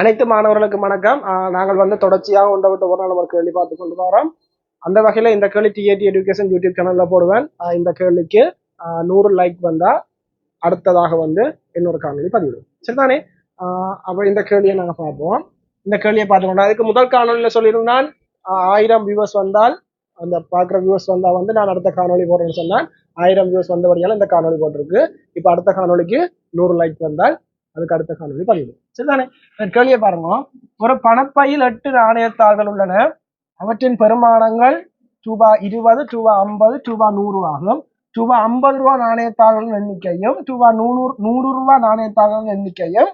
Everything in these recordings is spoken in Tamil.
அனைத்து மாணவர்களுக்கு வணக்கம். நாங்கள் வந்து தொடர்ச்சியாக ஒன்றை விட்டு ஒரு நாள் ஒரு கேள்வி பார்த்து கொண்டு வரோம். அந்த வகையில் இந்த கேள்வி டிஏடி எஜுகேஷன் யூடியூப் சேனலில் போடுவேன். இந்த கேள்விக்கு நூறு லைக் வந்தால் அடுத்ததாக வந்து இன்னொரு காணொலி பதிவிடும் சரிதானே? அப்போ இந்த கேள்வியை நாங்கள் பார்ப்போம். இந்த கேள்வியை பார்த்துக்கொண்டா அதுக்கு முதல் காணொலியில் சொல்லியிருந்தான் ஆயிரம் வியூவர்ஸ் வந்தால் அந்த பார்க்குற வியூவர்ஸ் வந்தால் வந்து நான் அடுத்த காணொலி போடுறேன்னு சொன்னேன். ஆயிரம் வியூவர்ஸ் வந்தபடியால இந்த காணொலி போட்டிருக்கு. இப்போ அடுத்த காணொலிக்கு நூறு லைக் வந்தால் அதுக்கு அடுத்த காணொலி பதிவு. சரிதானே? கேள்வியை பாருங்க. ஒரு பணப்பையில் எட்டு நாணயத்தாள்கள் உள்ளன. அவற்றின் பெருமானங்கள் ரூபா இருபது ரூபா ஐம்பது ரூபா நூறு ஆகும். ரூபா ஐம்பது ரூபா நாணயத்தாள்களின் எண்ணிக்கையும் ரூபா நூறு நூறு ரூபா நாணயத்தாள்களின் எண்ணிக்கையும்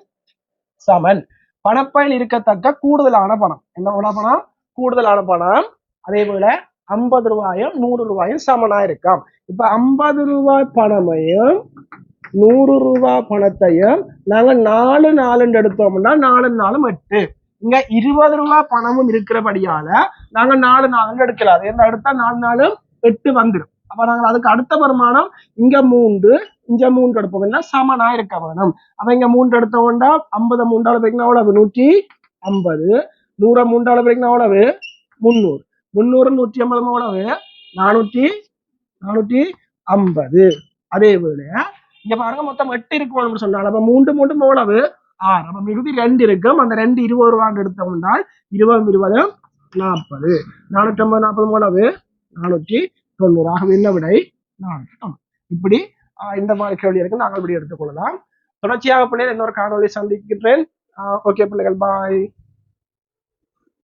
சமன். பணப்பையில் இருக்கத்தக்க கூடுதலான பணம். என்ன பணம்? கூடுதலான பணம். அதே போல ஐம்பது ரூபாயும் நூறு ரூபாயும் சமனா இருக்காம் இப்ப ஐம்பது ரூபாய் பணமையும் நூறு ரூபா பணத்தையும் நாங்க நாலு நாலுன்னு எடுத்தோம்னா நாலு நாலும் எட்டு. இங்க இருபது ரூபா பணமும் இருக்கிறபடியால நாங்க நாலு நாலுன்னு எடுக்கலாம். அது என்ன எடுத்தா நாலு நாளும் எட்டு வந்துடும் அப்ப நாங்க அதுக்கு அடுத்த வருமானம் இங்க மூன்று இங்க மூன்று எடுப்போம். சமனா இருக்க வேணும். அப்ப இங்க மூன்று எடுத்தோம்னா ஐம்பது மூன்றாவது பேருக்குன்னா எவ்வளவு? நூற்றி ஐம்பது. நூற மூன்றாவது பேருக்குன்னா எவ்வளவு? முந்நூறு. முந்நூறு நூற்றி ஐம்பது எவ்வளவு? நானூற்றி நானூற்றி ஐம்பது. அதே போல இங்க பாருங்க மொத்தம் எட்டு இருக்கணும்னு சொன்னால் அப்ப மூன்று மூன்று மூளவு ஆறு. அப்ப மிகுதி ரெண்டு இருக்கும் அந்த ரெண்டு இருபது ரூபான்னு எடுத்தோம்னா இருபது இருபது நாற்பது. நானூற்றி ஐம்பது நாற்பது மூலவு நானூற்றி தொண்ணூறு. ஆகவே என்ன விடை? நானூற்றி இப்படி இந்த மாதிரி கேள்வி இருக்கு. நாங்கள் இப்படி எடுத்துக்கொள்ளலாம். தொடர்ச்சியாக பிள்ளைகள் இன்னொரு காணொலி சந்திக்கின்றேன் ஓகே பிள்ளைகள். பாய்.